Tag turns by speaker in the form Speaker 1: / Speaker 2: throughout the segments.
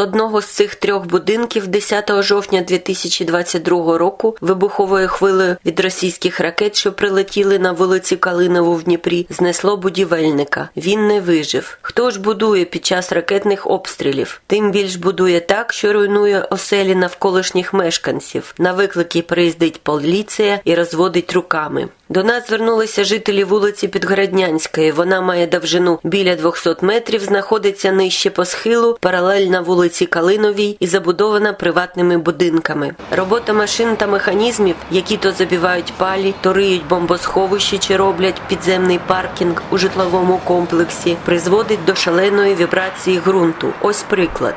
Speaker 1: одного з цих трьох будинків 10 жовтня 2022 року вибуховою хвилею від російських ракет, що прилетіли на вулиці Калинову в Дніпрі, знесло будівельника. Він не вижив. Хто ж будує під час ракетних обстрілів? Тим більш будує так, що руйнує оселі навколишніх мешканців. На виклики приїздить поліція і розводить руками. До нас звернулися жителі вулиці Підгороднянської. Вона має довжину біля 200 метрів, знаходиться нижче по схилу, паралельна вулиці Калиновій і забудована приватними будинками. Робота машин та механізмів, які то забивають палі, то риють бомбосховище чи роблять підземний паркінг у житловому комплексі, призводить до шаленої вібрації ґрунту. Ось приклад.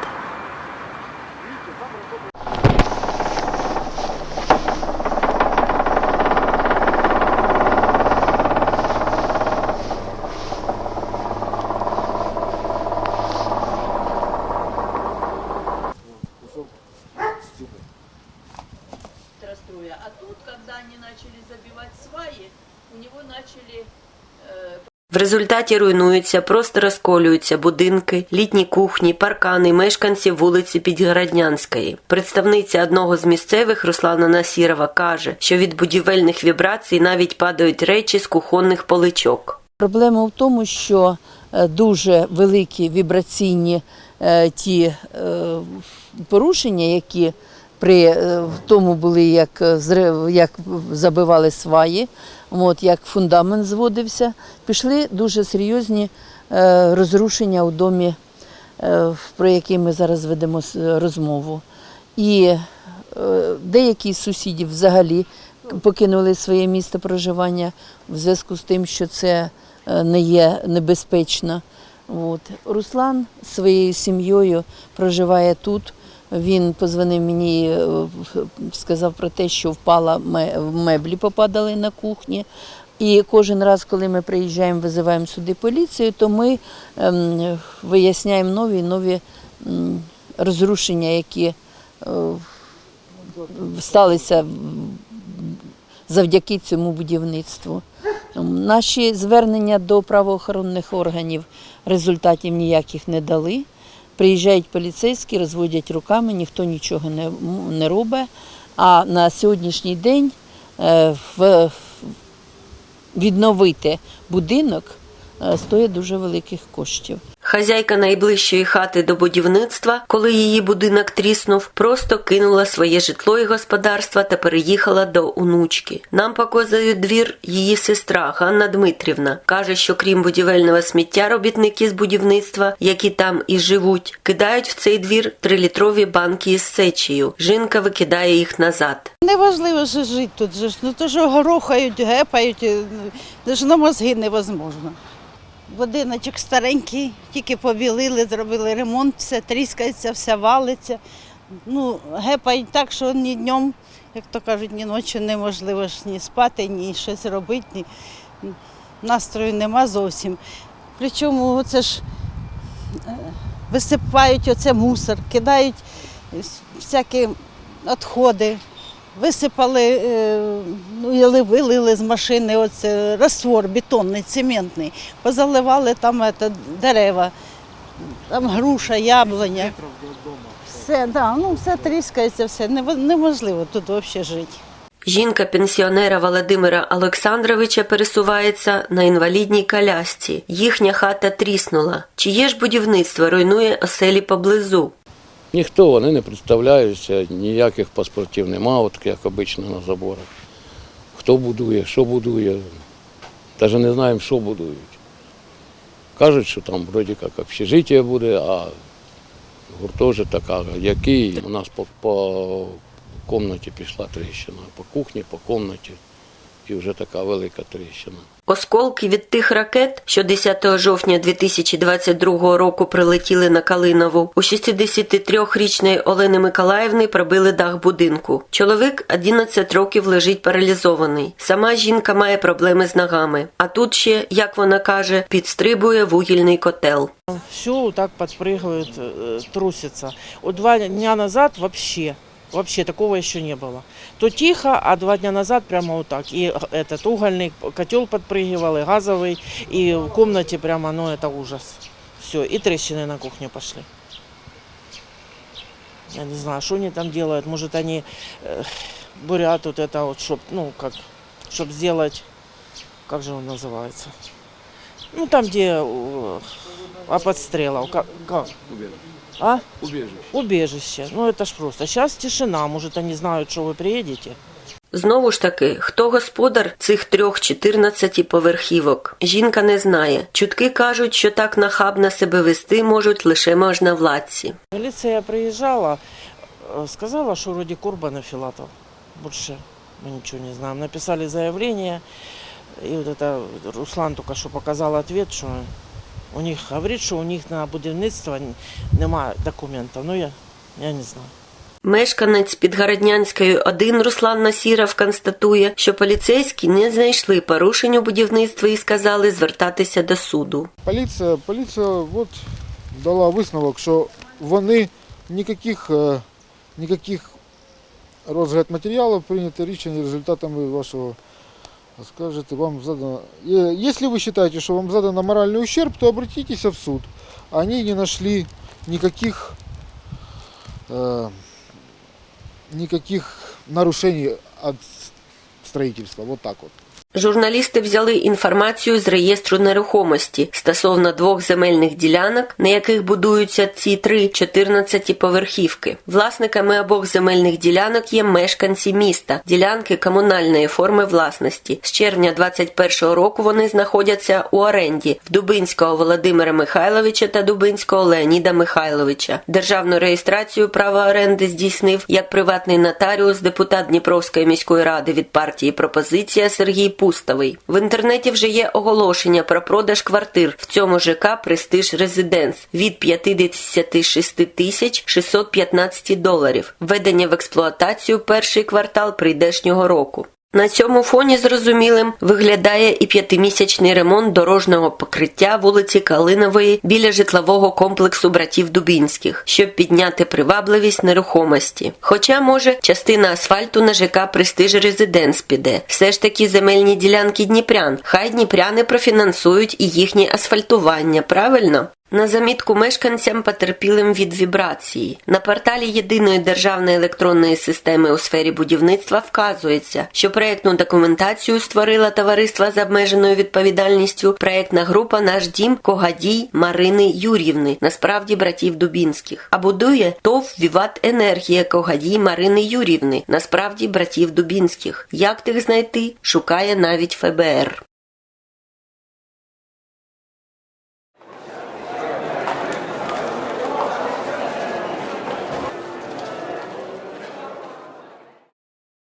Speaker 1: В результаті руйнуються, просто розколюються будинки, літні кухні, паркани мешканців вулиці Підгороднянської. Представниця одного з місцевих Руслана Насірова каже, що від будівельних вібрацій навіть падають речі з кухонних поличок.
Speaker 2: Проблема в тому, що е, дуже великі вібраційні е, ті е, порушення, які при тому були, як, як забивали сваї, от, як фундамент зводився, пішли дуже серйозні е, розрушення у домі, е, про який ми зараз ведемо розмову. І е, деякі з сусідів взагалі покинули своє місце проживання в зв'язку з тим, що це не є небезпечно. От. Руслан своєю сім'єю проживає тут. Він позвонив мені, е, сказав про те, що впала ме- меблі, попадали на кухні. І кожен раз, коли ми приїжджаємо, визиваємо сюди поліцію, то ми ем, виясняємо нові нові розрушення, які е, сталися завдяки цьому будівництву. Наші звернення до правоохоронних органів результатів ніяких не дали. Приїжджають поліцейські, розводять руками, ніхто нічого не, не робить. А на сьогоднішній день е, в- відновити будинок е, стоїть дуже великих коштів.
Speaker 1: Хазяйка найближчої хати до будівництва, коли її будинок тріснув, просто кинула своє житло і господарство та переїхала до онучки. Нам показує двір її сестра Ганна Дмитрівна. Каже, що крім будівельного сміття, робітники з будівництва, які там і живуть, кидають в цей двір трилітрові банки із сечею. Жінка викидає їх назад.
Speaker 3: Неважливо жити тут ж. Ну то що горохають, гепають, е, ну, ж на мозги невозможно. Будиночок старенький, тільки побілили, зробили ремонт, все тріскається, все валиться. Ну, гепають так, що ні днем, як то кажуть, ні ночі неможливо ж ні спати, ні щось робити, ні настрою нема зовсім. Причому це ж е, висипають оце мусор, кидають всякі відходи. Висипали, е, ну, вилили з машини оце, раствор бетонний, цементний, позаливали там ето, дерева, там груша, яблуня. Все, да, ну, все тріскається, все. Неможливо тут взагалі жити.
Speaker 1: Жінка пенсіонера Володимира Олександровича пересувається на інвалідній колясці. Їхня хата тріснула. Чиє ж будівництво руйнує оселі поблизу?
Speaker 4: Ніхто вони не представляються, ніяких паспортів нема, от як обично на заборах. Хто будує, що будує, навіть не знаємо, що будують. Кажуть, що там вроді як общежиття буде, а гуртожиток, а який. У нас по, по кімнаті пішла тріщина, по кухні, по кімнаті. І вже така велика тріщина.
Speaker 1: Осколки від тих ракет, що 10 жовтня 2022 року прилетіли на Калинову, у 63-річної Олени Миколаївни пробили дах будинку. Чоловік 11 років лежить паралізований. Сама жінка має проблеми з ногами. А тут ще, як вона каже, підстрибує вугільний котел.
Speaker 5: Все так подпрыгивает, э, трусится. Вот два дня назад вообще, вообще такого еще не было. То тихо, а два дня назад прямо вот так. И этот угольный котел подпрыгивал, и газовый, и в комнате прямо, ну это ужас. Все, и трещины на кухне пошли. Я не знаю, что они там делают. Может, они э, бурят вот это вот, чтоб, ну, как, чтоб сделать, как же он называется? Ну, там, где э, от подстрелов. Как, как? А?
Speaker 4: Убіжище.
Speaker 5: Убежище. Ну, это ж просто. Сейчас тишина. Может, они знают, что вы приедете.
Speaker 1: Знову ж таки, хто господар цих трьох 14 поверхівок? Жінка не знає. Чутки кажуть, що так нахабно себе вести можуть лише можновладці.
Speaker 5: Милиция приезжала, э, сказала, что вроде Курбан и Филатов. Больше мы ничего не знаем. Написали заявление, и вот это Руслан только что показал ответ, что у них говорит, что у них на будівництво немає документів. Ну я, я не знаю.
Speaker 1: Мешканець Підгороднянської 1 Руслан Насіров констатує, що поліцейські не знайшли порушень у будівництві і сказали звертатися до суду.
Speaker 6: Поліція, поліція от дала висновок, що вони ніяких, е, ніяких розгляд матеріалів прийнято рішення результатами вашого скажете, вам задано. Е, Если вы считаете, что вам задан моральный ущерб, то обратитесь в суд. Они не нашли никаких, э, никаких нарушений от строительства. Вот так вот.
Speaker 1: Журналісти взяли інформацію з реєстру нерухомості стосовно двох земельних ділянок, на яких будуються ці три 14 поверхівки. Власниками обох земельних ділянок є мешканці міста, ділянки комунальної форми власності. З червня 21 року вони знаходяться у оренді в Дубинського Володимира Михайловича та Дубинського Леоніда Михайловича. Державну реєстрацію права оренди здійснив як приватний нотаріус, депутат Дніпровської міської ради від партії Пропозиція Сергій Пустовий. В інтернеті вже є оголошення про продаж квартир в цьому ЖК Престиж Резиденс від 56 тисяч 615 доларів. Введення в експлуатацію перший квартал прийдешнього року. На цьому фоні зрозумілим виглядає і п'ятимісячний ремонт дорожнього покриття вулиці Калинової біля житлового комплексу братів Дубінських, щоб підняти привабливість нерухомості. Хоча, може, частина асфальту на ЖК Престиж Резиденс піде. Все ж таки земельні ділянки Дніпрян. Хай дніпряни профінансують і їхнє асфальтування, правильно? На замітку мешканцям потерпілим від вібрації. На порталі єдиної державної електронної системи у сфері будівництва вказується, що проєктну документацію створила товариство з обмеженою відповідальністю проєктна група Наш дім Когадій Марини Юрівни, насправді братів Дубінських. А будує ТОВ Віват Енергія Когадій Марини Юрівни, насправді братів Дубінських. Як тих знайти? Шукає навіть ФБР.